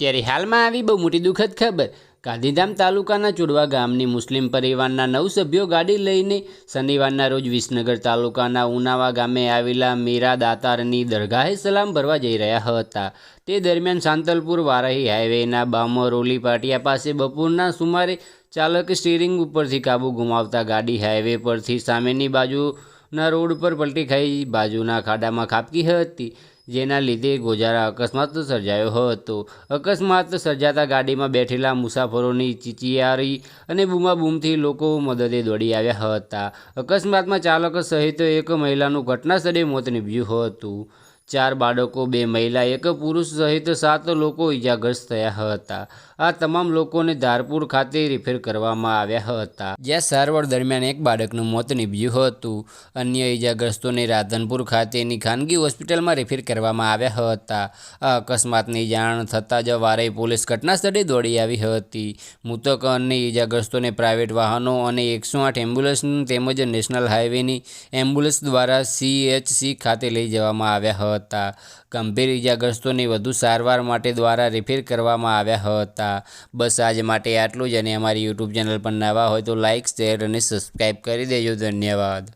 ત્યારે હાલમાં આવી બહુ મોટી દુઃખદ ખબર. ગાંધીધામ તાલુકાના ચુડવા ગામની મુસ્લિમ પરિવારના નવ સભ્યો ગાડી લઈને શનિવારના રોજ વિસનગર તાલુકાના ઉનાવા ગામે આવેલા મીરા દાતારની દરગાહે સલામ ભરવા જઈ રહ્યા હતા. તે દરમિયાન સાંતલપુર વારાહી હાઈવેના બામરોલી પાટિયા પાસે બપોરના સુમારે ચાલક સ્ટીરિંગ ઉપરથી કાબુ ગુમાવતા ગાડી હાઈવે પરથી સામેની બાજુના રોડ ઉપર પલટી ખાઈ બાજુના ખાડામાં ખાબકી હતી, જેના લીધે ગોજારા અકસ્માત સર્જાયો હતો. અકસ્માત સર્જાતા ગાડીમાં બેઠેલા મુસાફરોની ચીચિયારી અને બૂમાબૂમથી લોકો મદદે દોડી આવ્યા હતા. અકસ્માતમાં ચાલક સહિત એક મહિલાનું ઘટના સ્થળે મોત નીપજ્યું હતું. ચાર બાળકો, બે મહિલા, એક પુરુષ સહિત સાત લોકો ઈજાગ્રસ્ત થયા હતા. આ તમામ લોકોને ધારપુર ખાતે રિફેર કરવામાં આવ્યા હતા. જ્યાં સારવાર દરમિયાન એક બાળકનું મોત નીપજ્યું હતું. અન્ય ઈજાગ્રસ્તોને રાધનપુર ખાતેની ખાનગી હોસ્પિટલમાં રિફેર કરવામાં આવ્યા હતા. આ અકસ્માતની જાણ થતાં જ વારે પોલીસ ઘટના સ્થળે દોડી આવી હતી. મૃતક અને ઈજાગ્રસ્તોને પ્રાઇવેટ વાહનો અને એકસો આઠ એમ્બ્યુલન્સ તેમજ નેશનલ હાઈવેની એમ્બ્યુલન્સ દ્વારા સીએચસી ખાતે લઈ જવામાં આવ્યા હતા. ગંભીર ઈજાગ્રસ્તોને વધુ સારવાર માટે દ્વારા રિફેર કરવામાં આવ્યા હતા. બસ આજ માટે આટલું જ અને અમારી યુટ્યુબ ચેનલ પર નવા હોય તો લાઇક શેર અને સબસ્ક્રાઈબ કરી દેજો. ધન્યવાદ.